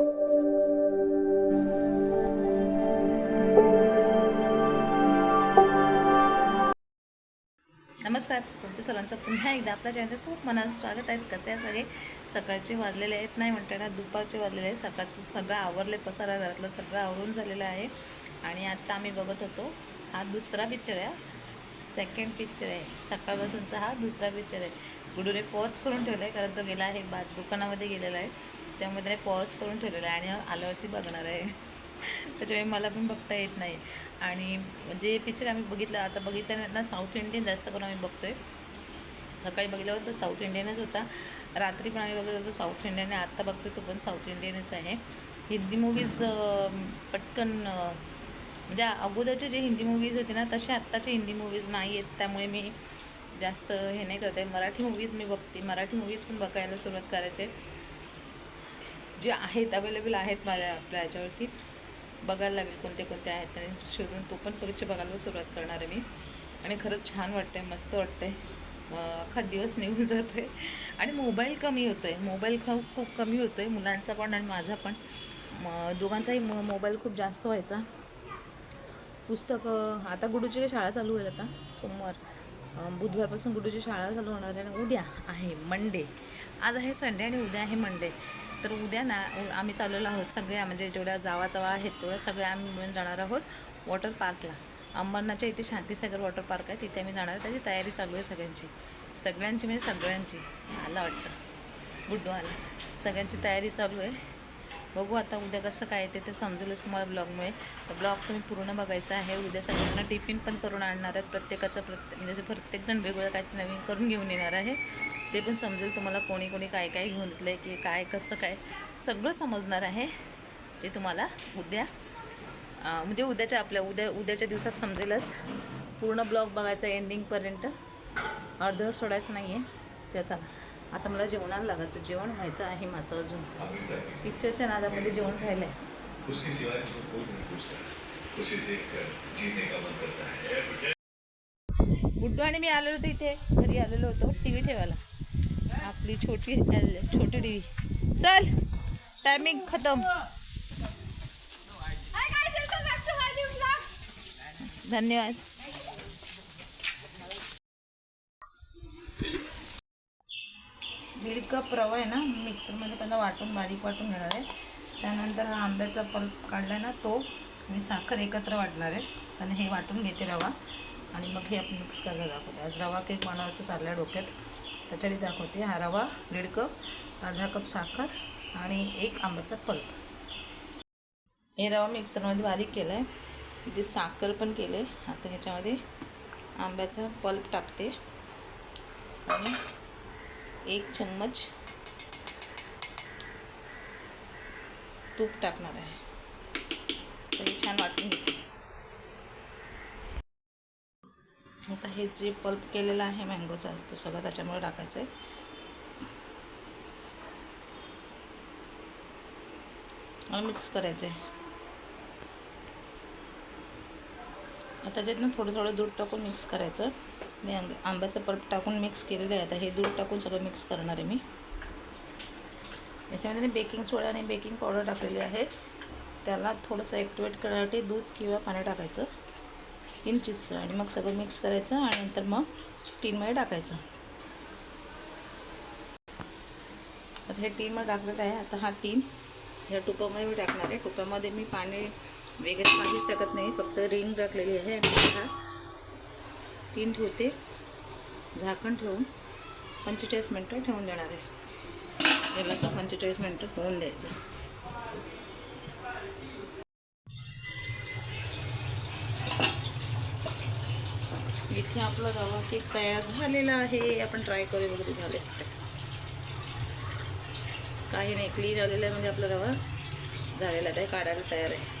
नमस्कार तुमच्या सर्वांचं पुन्हा एकदा आपल्या चॅनल खूप मनात स्वागत आहेत कसे आहे सगळे? सकाळचे वाजलेले आहेत नाही म्हणताना दुपारचे वाजलेले आहेत. सकाळचं सगळं आवरले पसारा घरातलं सगळं आवरून झालेलं आहे. आणि आत्ता आम्ही बघत होतो हा दुसरा पिक्चर आहे. सेकंड पिक्चर आहे. सकाळपासूनचा हा दुसरा पिक्चर आहे. गुडूने पॉज करून ठेवला आहे कारण तो गेला आहे बा दुकानामध्ये गेलेला आहे. त्यामुळे त्याने पॉज करून ठेवलेला आहे आणि आल्यावरती बघणार आहे. त्याच्यामुळे मला पण बघता येत नाही. आणि जे पिक्चर आम्ही बघितलं आता बघितल्यानंतर ना साऊथ इंडियन जास्त करून आम्ही बघतोय. सकाळी बघितल्यावर तो साऊथ इंडियनच होता. रात्री पण आम्ही बघितलं तो साऊथ इंडियन आहे आत्ता बघतो तो पण साऊथ इंडियनच आहे. हिंदी मूवीज पटकन म्हणजे अगोदरचे जे हिंदी मूवीज होते ना तसे आत्ताचे हिंदी मूवीज नाही आहेत. त्यामुळे मी जास्त हे नाही करते मराठी मूवीज मी बघते. मराठी मूवीज पण बघायला सुरुवात करायचे. जे आहेत अवेलेबल आहेत माझ्या आपल्या ह्याच्यावरती बघायला लागेल कोणते कोणते आहेत आणि शोधून तो पण परीक्षा बघायला सुरुवात करणार आहे मी. आणि खरंच छान वाटतंय मस्त वाटतंय. अख्खा दिवस निघून जातो आहे आणि मोबाईल कमी होतो आहे मोबाईल खूप खूप कमी होतो आहे मुलांचा पण आणि माझा पण. म दोघांचाही मो मोबाईल खूप जास्त व्हायचा. पुस्तकं आता गुडूची शाळा चालू होईल आता सोमवार. बुधवारपासून गुडूची शाळा चालू होणार आहे आणि उद्या आहे मंडे आज आहे संडे आणि उद्या आहे मंडे तर उद्या ना आम्ही चाललेलो आहोत सगळ्या म्हणजे जेवढ्या जावा जावा आहेत तेवढ्या सगळ्या आम्ही मिळून जाणार आहोत वॉटर पार्कला अंबरनाथच्या इथे शांतीसागर वॉटर पार्क आहे तिथे आम्ही जाणार आहे त्याची तयारी चालू आहे सगळ्यांची. सगळ्यांची म्हणजे सगळ्यांची आला वाटतं. गुड्डू आला सगळ्यांची तयारी चालू आहे. बघू आता उद्या कसं काय ते ते समजेलच तुम्हाला ब्लॉगमुळे तर ब्लॉग तुम्ही पूर्ण बघायचा आहे. उद्या सगळ्यांना टिफिन पण करून आणणार आहेत. प्रत्येकाचं प्रत्येक म्हणजे प्रत्येकजण वेगवेगळं काहीतरी नवीन करून घेऊन येणार आहे. ते पण समजेल तुम्हाला कोणी कोणी काय काय घेऊन येतलं आहे की काय कसं काय. सगळं समजणार आहे ते तुम्हाला उद्या. म्हणजे उद्याच्या आपल्या उद्या उद्याच्या दिवसात समजेलच. पूर्ण ब्लॉग बघायचा एंडिंगपर्यंत अर्धवट सोडायचं नाही आहे त्याचा आता मला जेवणाला लागायचं. जेवण व्हायचं आहे माझं अजून. पिक्चरच्या नादामध्ये जेवण राहिलं आहे गुड्डू आणि मी आलेलो होतो इथे. घरी आलेलो होतो. टी व्ही ठेवायला. आपली छोटी एल- छोटी व्ही चल टायमिंग खतम. धन्यवाद. दीड कप रवा आहे ना मिक्सरमध्ये पहिला वाटून बारीक वाटून घेणार आहे. त्यानंतर हा आंब्याचा पल्प काढला आहे ना तो आणि साखर एकत्र वाटणार आहे. आणि हे वाटून घेते रवा. आणि मग हे आपण मिक्स करायला दाखवते. आज रवा केक बनवायचं चाललं आहे डोक्यात. त्याच्यासाठी दाखवते हा रवा दीड कप अर्धा कप साखर आणि एक आंब्याचा पल्प. हे रवा मिक्सरमध्ये बारीक केला आहे इथे साखर पण केलं आहे आता ह्याच्यामध्ये आंब्याचा पल्प टाकते. आणि एक चम्मच तूप टाकणार आहे. तर छान वाटून घेते. आता हे जे पल्प केलेलं आहे मँगोचा तो सगळं त्याच्यामुळे टाकायचं आहे आणि मिक्स करायचं आहे आता ज्यातनं थोडं थोडं दूध टाकून मिक्स करायचं. मी आंब आंब्याचं पल्प टाकून मिक्स केलेलं आहे. आता हे दूध टाकून सगळं मिक्स करणार आहे मी. याच्यामध्ये बेकिंग सोडा आणि बेकिंग पावडर टाकलेली आहे. त्याला थोडंसं ॲक्टिवेट करण्यासाठी दूध किंवा पाणी टाकायचं. किंचितचं आणि मग सगळं मिक्स करायचं आणि नंतर मग टीनमध्ये टाकायचं. आता हे टीनमध्ये टाकलेलं आहे. आता हा टीन ह्या टुपामध्ये मी टाकणार आहे. टुपामध्ये मी पाणी वेगळे काहीच टाकत नाही. फक्त रिंग टाकलेली आहे. आणि हा टीन ठेवते. झाकण ठेवून पंचेचाळीस मिनटं ठेवून देणार आहे. याला तर पंचेचाळीस मिनटं होऊन द्यायचं. इथे आपला रवा केक तयार झालेला आहे. आपण ट्राय करू वगैरे झाले. काही नाही क्लीन झालेलं आहे म्हणजे आपला रवा झालेला आहे काढायला तयार आहे.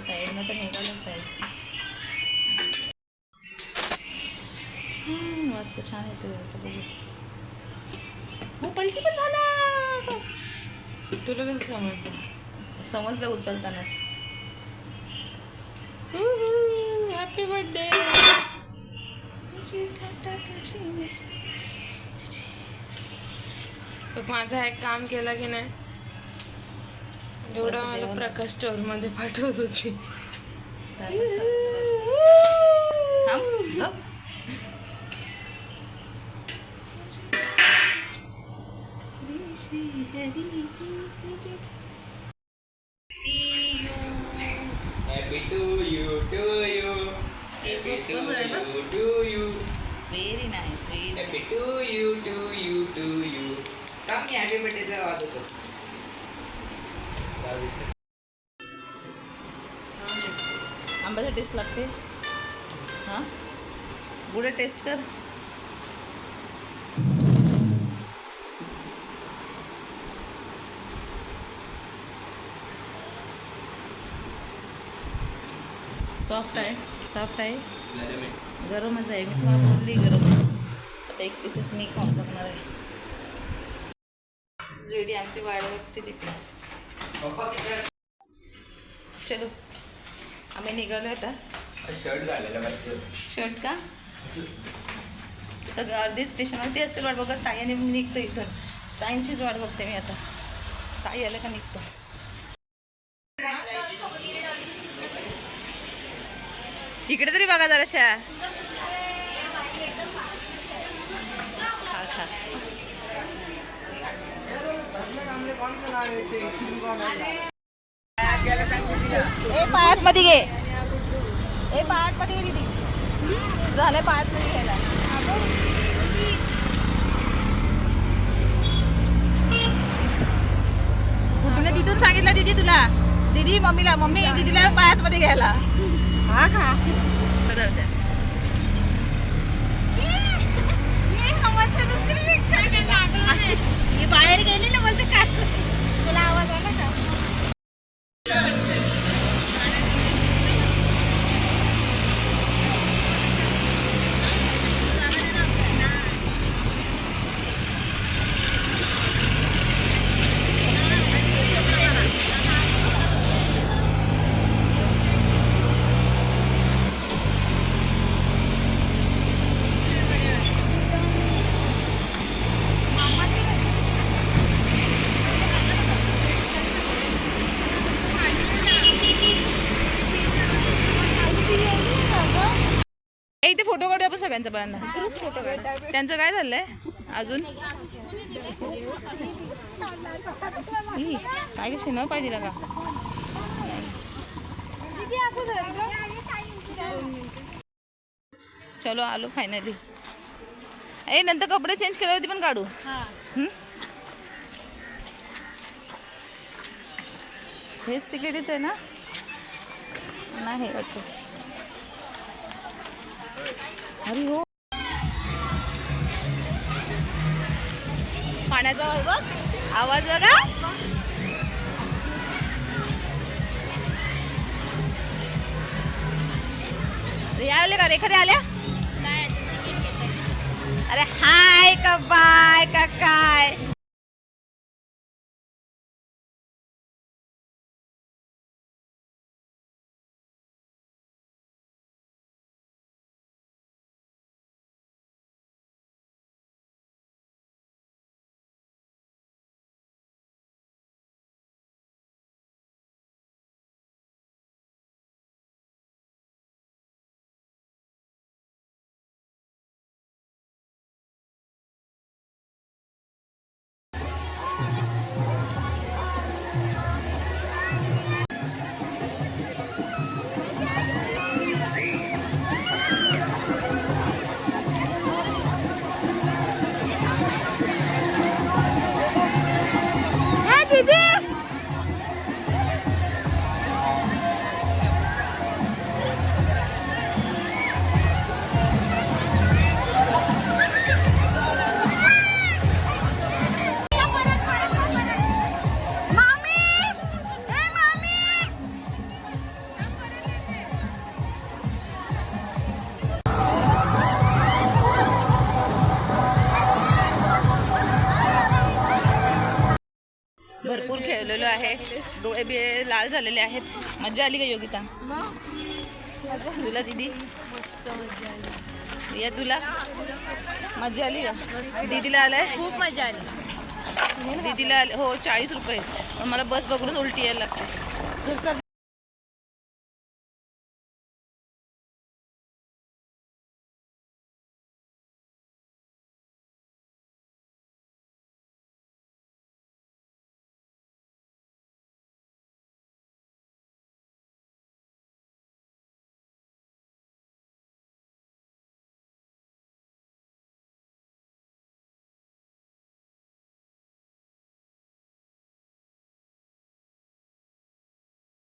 साईडनं तर मस्त छान येतो आता बघू. हो पलटी पण झाला. तुला कसं समजतं समजलं उचलतानाच. हॅपी बर्थडे तुझी तुझी माझा एक काम केला की नाही? एवढं मला प्रकाश स्टोअरमध्ये पाठवत होती. Happy to you, to you. Happy to you, to you. Very nice very Happy to you, to you, to you. थांब मी हॅपी बर्थडेचा वाजवतो जाऊ दे. आंब्याचा टेस्ट लागते हां गुड टेस्ट कर सॉफ्ट आहे. सॉफ्ट आहे. गरमच आहे. मी तुम्हाला बोलली गरम आहे. आता एक पीसेस मी खाऊन बघणार आहे. रेडी आमची वाढ बघते किती चलो. आम्ही निघालो आता. शर्ट घालायला शर्ट का? सगळं अर्धी स्टेशनवरती असते वाट बघत. ताई निघतो इथून. ताईंचीच वाट बघते मी आता. ताई आलं का निघतो? इकडे तरी बघा जराशा. ए पायात मध्ये घे. ए पायात मध्ये घे दीदी झालं पायात मध्ये घ्यायला. कुठून तिथून सांगितलं दीदी तुला. दीदी मम्मीला मम्मी दीदीला पायात मध्ये घ्यायला. हा का? बाहेर गेली ना बोलते काय तुला आवाज आला का? इथे फोटो काढू आपण सगळ्यांचा ग्रुप फोटो त्यांचं काय झालंय? अजून? काय कशी न पाहिजे का? चलो आलो फायनली ए नंतर कपडे चेंज केल्यावरती पण काढू? हेच तिकीटच आहे ना? नाही वाटतं. अरे हो पाण्याचा आवाज बघ. आवाज बघा आले का? रेखा आल्या? अरे हाय का बाय का काय? खेळलेलो आहे. डोळे बिळे लाल झालेले आहेत. मजा आली का योगिता? तुला दिदी? या तुला? मजा आली का? दीदीला आलाय? खूप मजा आली. दीदीला आले हो चाळीस रुपये. पण मला बस बघूनच उलटी यायला लागते.